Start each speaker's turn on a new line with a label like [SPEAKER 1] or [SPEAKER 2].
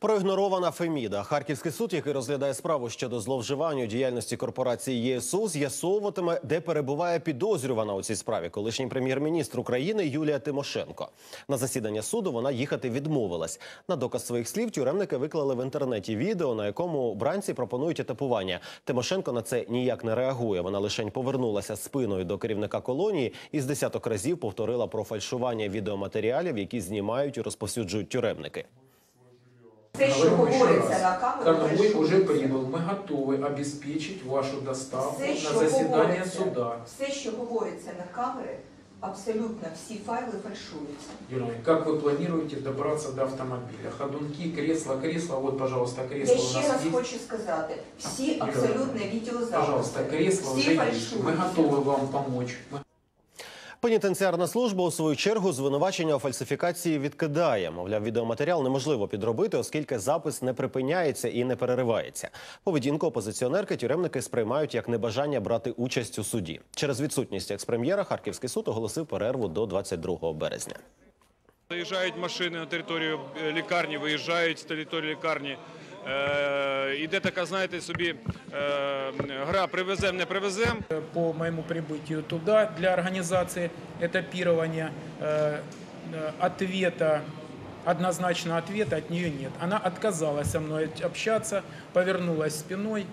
[SPEAKER 1] Проігнорована Феміда. Харківський суд, який розглядає справу щодо зловживання у діяльності корпорації ЄСУ, з'ясовуватиме, де перебуває підозрювана у цій справі колишній прем'єр-міністр України Юлія Тимошенко. На засідання суду вона їхати відмовилась. На доказ своїх слів тюремники виклали в інтернеті відео, на якому бранці пропонують етапування. Тимошенко на це ніяк не реагує. Вона лишень повернулася спиною до керівника колонії і з десяток разів повторила про фальшування відеоматеріалів, які знімають і розповсюджують тюремники.
[SPEAKER 2] Все, що
[SPEAKER 3] Говоримо ще
[SPEAKER 2] говориться
[SPEAKER 3] раз.
[SPEAKER 2] на камеру,
[SPEAKER 3] Конвой
[SPEAKER 2] брешу.
[SPEAKER 3] уже прибыл. Мы готовы обеспечить вашу доставку
[SPEAKER 2] все, що
[SPEAKER 3] на заседание
[SPEAKER 2] говориться,
[SPEAKER 3] суда.
[SPEAKER 2] все, що говориться на камери, абсолютно всі файли фальшуються.
[SPEAKER 3] Юрий, как вы планируете добраться до автомобиля? Ходунки, кресло, кресло. Вот, пожалуйста,
[SPEAKER 2] Я
[SPEAKER 3] кресло у
[SPEAKER 2] ще
[SPEAKER 3] нас
[SPEAKER 2] раз
[SPEAKER 3] есть.
[SPEAKER 2] хочу сказати, всі абсолютно відеозаписи,
[SPEAKER 3] Пожалуйста, кресло
[SPEAKER 2] всі
[SPEAKER 3] уже есть.
[SPEAKER 2] фальшуються.
[SPEAKER 3] Мы готовы вам помочь. Мы
[SPEAKER 1] Пенітенціарна служба у свою чергу звинувачення у фальсифікації відкидає. Мовляв, відеоматеріал неможливо підробити, оскільки запис не припиняється і не переривається. Поведінку опозиціонерки тюремники сприймають як небажання брати участь у суді. Через відсутність експрем'єра Харківський суд оголосив перерву до 22 березня.
[SPEAKER 4] Заїжджають машини на територію е, лікарні, виїжджають з території лікарні. Е, іде така, знаєте, собі е, гра привезем, не привезем.
[SPEAKER 5] по моему прибытию туда для организации этапирования э, э, ответа, однозначно ответа от нее нет. Она отказалась со мной общаться, повернулась спиной